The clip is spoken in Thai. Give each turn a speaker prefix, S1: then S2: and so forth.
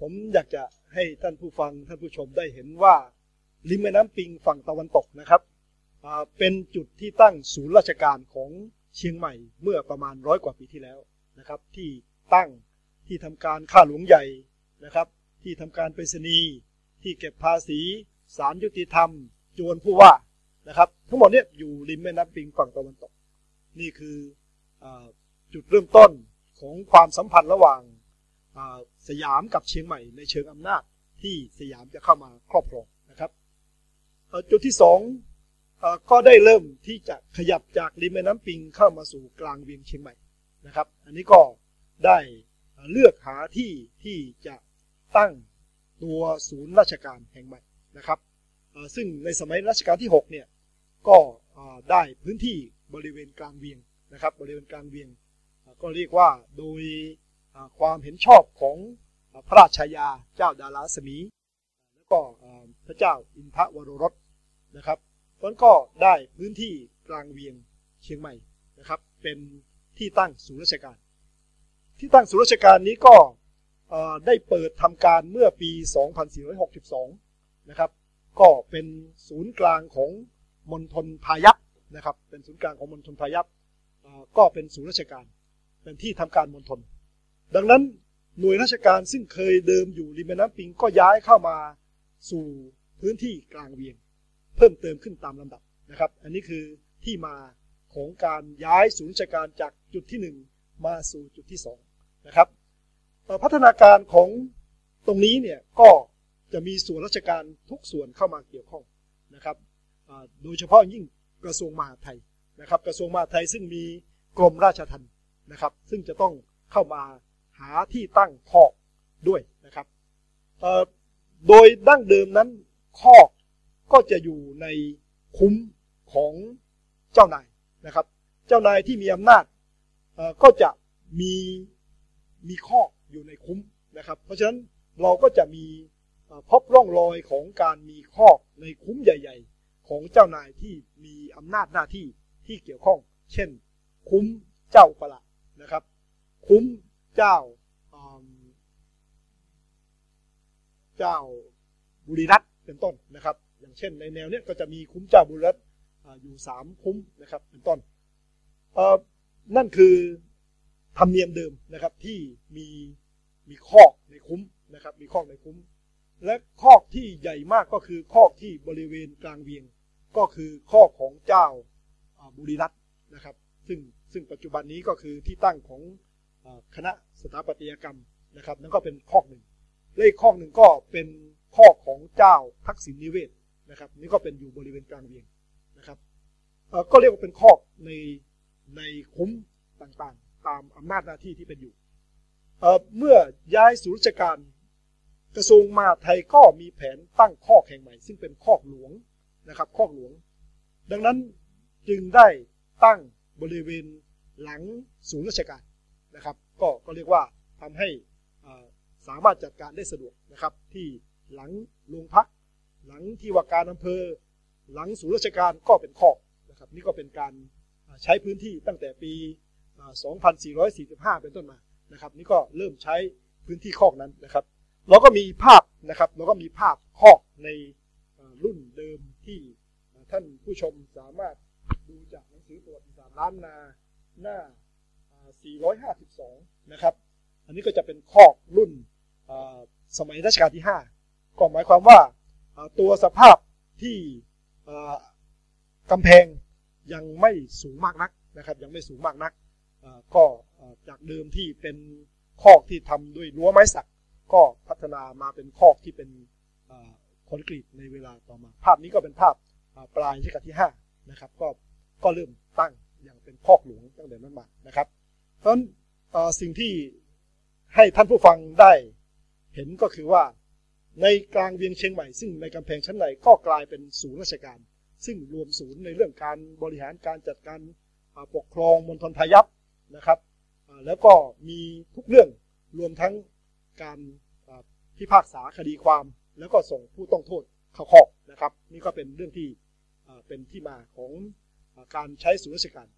S1: ผมอยากจะให้ท่านผู้ฟังท่านผู้ชมได้เห็นว่าริมแม่น้ำปิงฝั่งตะวันตกนะครับเป็นจุดที่ตั้งศูนย์ราชการของเชียงใหม่เมื่อประมาณร้อยกว่าปีที่แล้วนะครับ ที่ตั้งที่ทำการข้าหลวงใหญ่นะครับ ที่ทำการไปรษณีย์ที่เก็บภาษีศาลยุติธรรม จวนผู้ว่านะครับ ทั้งหมดเนี่ยอยู่ริมแม่น้ำปิงฝั่งตะวันตก นี่คืออจุดเริ่มต้นของความสัมพันธ์ระหว่าง สยามกับเชียงใหม่ในเชิงอำนาจที่สยามจะเข้ามาครอบครองนะครับจุดที่สองก็ได้เริ่มที่จะขยับจากริมแม่น้ำปิงเข้ามาสู่กลางเวียงเชียงใหม่นะครับ อันนี้ก็ได้เลือกหาที่ที่จะตั้งตัวศูนย์ราชการแห่งใหม่นะครับซึ่งในสมัยรัชกาลที่6เนี่ยก็ได้พื้นที่บริเวณกลางเวียงนะครับ บริเวณกลางเวียง ก็เรียกว่าโดย ความเห็นชอบของพระราชายาเจ้าดาราสมี แล้วก็พระเจ้าอินทวโรรสนะครับมันก็ได้พื้นที่กลางเวียงเชียงใหม่นะครับ เป็นที่ตั้งศูนย์ราชการ ที่ตั้งศูนย์ราชการนี้ก็ได้เปิดทำการเมื่อปี 2462 นะครับ ก็เป็นศูนย์กลางของมณฑลพายัพนะครับ เป็นศูนย์กลางของมณฑลพายัพก็เป็นศูนย์ราชการ เป็นที่ทำการมณฑล ดังนั้นหน่วยราชการซึ่งเคยเดิมอยู่ริมแม่น้ำปิงก็ย้ายเข้ามาสู่พื้นที่กลางเวียง เพิ่มเติมขึ้นตามลำดับนะครับ อันนี้คือที่มาของการย้ายศูนย์ราชการจากจุดที่ 1 มาสู่จุดที่2นะครับพัฒนาการของตรงนี้เนี่ยก็จะมีส่วนราชการทุกส่วนเข้ามาเกี่ยวข้องนะครับโดยเฉพาะยิ่งกระทรวงมหาดไทยนะครับ กระทรวงมหาดไทยซึ่งมีกรมราชทัณฑ์นะครับ ซึ่งจะต้องเข้ามา หาที่ตั้งคอกด้วยนะครับโดยดั้งเดิมนั้นคอกก็จะอยู่ในคุ้มของเจ้านายนะครับ เจ้านายที่มีอำนาจก็จะมีมีข้ออยู่ในคุ้มนะครับ เพราะฉะนั้นเราก็จะมีพบร่องรอยของการมีข้อในคุ้มใหญ่ ๆ ของเจ้านายที่มีอำนาจหน้าที่ที่เกี่ยวข้อง เช่น คุ้มเจ้าประหลาดนะครับ คุ้ม เจ้าเจ้าบุรีรัตเป็นต้นนะครับ อย่างเช่นในแนวเนี้ยก็จะมีคุ้มเจ้าบุรีรัตอยู่สามคุ้มนะครับเป็นต้นนั่นคือธรรมเนียมเดิมนะครับที่มีมีคอกในคุ้มนะครับมีคอกในคุ้ม และคอกที่ใหญ่มากก็คือคอกที่บริเวณกลางเวียง ก็คือคอกของเจ้าบุรีรัตนะครับ ซึ่งซึ่งปัจจุบันนี้ก็คือที่ตั้งของ คณะสถาปัตยกรรมนะครับนั่นก็เป็นคอหนึ่งเลขคอหนึ่งก็เป็นคอของเจ้าทักษิณนิเวศนะครับ นี่ก็เป็นอยู่บริเวณกลางเวียงนะครับก็เรียกว่าเป็นคอในในคุ้มต่างๆ ตามอำนาจหน้าที่ที่เป็นอยู่เมื่อย้ายศูนย์ราชการกระทรวงมหาดไทยก็มีแผนตั้งคอกแห่งใหม่ ซึ่งเป็นคอกหลวงนะครับคอกหลวง ดังนั้นจึงได้ตั้งบริเวณหลังศูนย์ราชการ นะครับ ก็ก็เรียกว่าทำให้สามารถจัดการได้สะดวกนะครับ ที่หลังโรงพัก หลังที่ว่าการอำเภอ หลังศูนย์ราชการก็เป็นคอกนะครับ นี่ก็เป็นการใช้พื้นที่ตั้งแต่ปี 2445 เป็นต้นมานะครับ นี่ก็เริ่มใช้พื้นที่คอกนั้นนะครับเราก็มีภาพนะครับเราก็มีภาพคอกในรุ่นเดิมที่ท่านผู้ชมสามารถดูจากหนังสือประวัติศาสตร์ล้านนาหน้า 452 นะครับ อันนี้ก็จะเป็นคอกรุ่นสมัยรัชกาลที่ 5 ก็หมายความว่าตัวสภาพที่กำแพงยังไม่สูงมากนักนะครับยังไม่สูงมากนักก็จากเดิมที่เป็นคอกที่ทำด้วยรั้วไม้สัก ก็พัฒนามาเป็นคอกที่เป็นคอนกรีตในเวลาต่อมา ภาพนี้ก็เป็นภาพปลายรัชกาลที่5นะครับก็ก็เริ่มตั้งอย่างเป็นคอกหลวงตั้งแต่นั้นมานะครับ เพราะฉะนั้นสิ่งที่ให้ท่านผู้ฟังได้เห็นก็คือว่า ในกลางเวียงเชียงใหม่ ซึ่งในกำแพงชั้นในก็กลายเป็นศูนย์ราชการ ซึ่งรวมศูนย์ในเรื่องการบริหารการจัดการปกครองมณฑลพายัพนะครับแล้วก็มีทุกเรื่องรวมทั้งการพิพากษาคดีความ แล้วก็ส่งผู้ต้องโทษเข้าคอกนะครับ นี่ก็เป็นเรื่องที่เป็นที่มาของการใช้ศูนย์ราชการ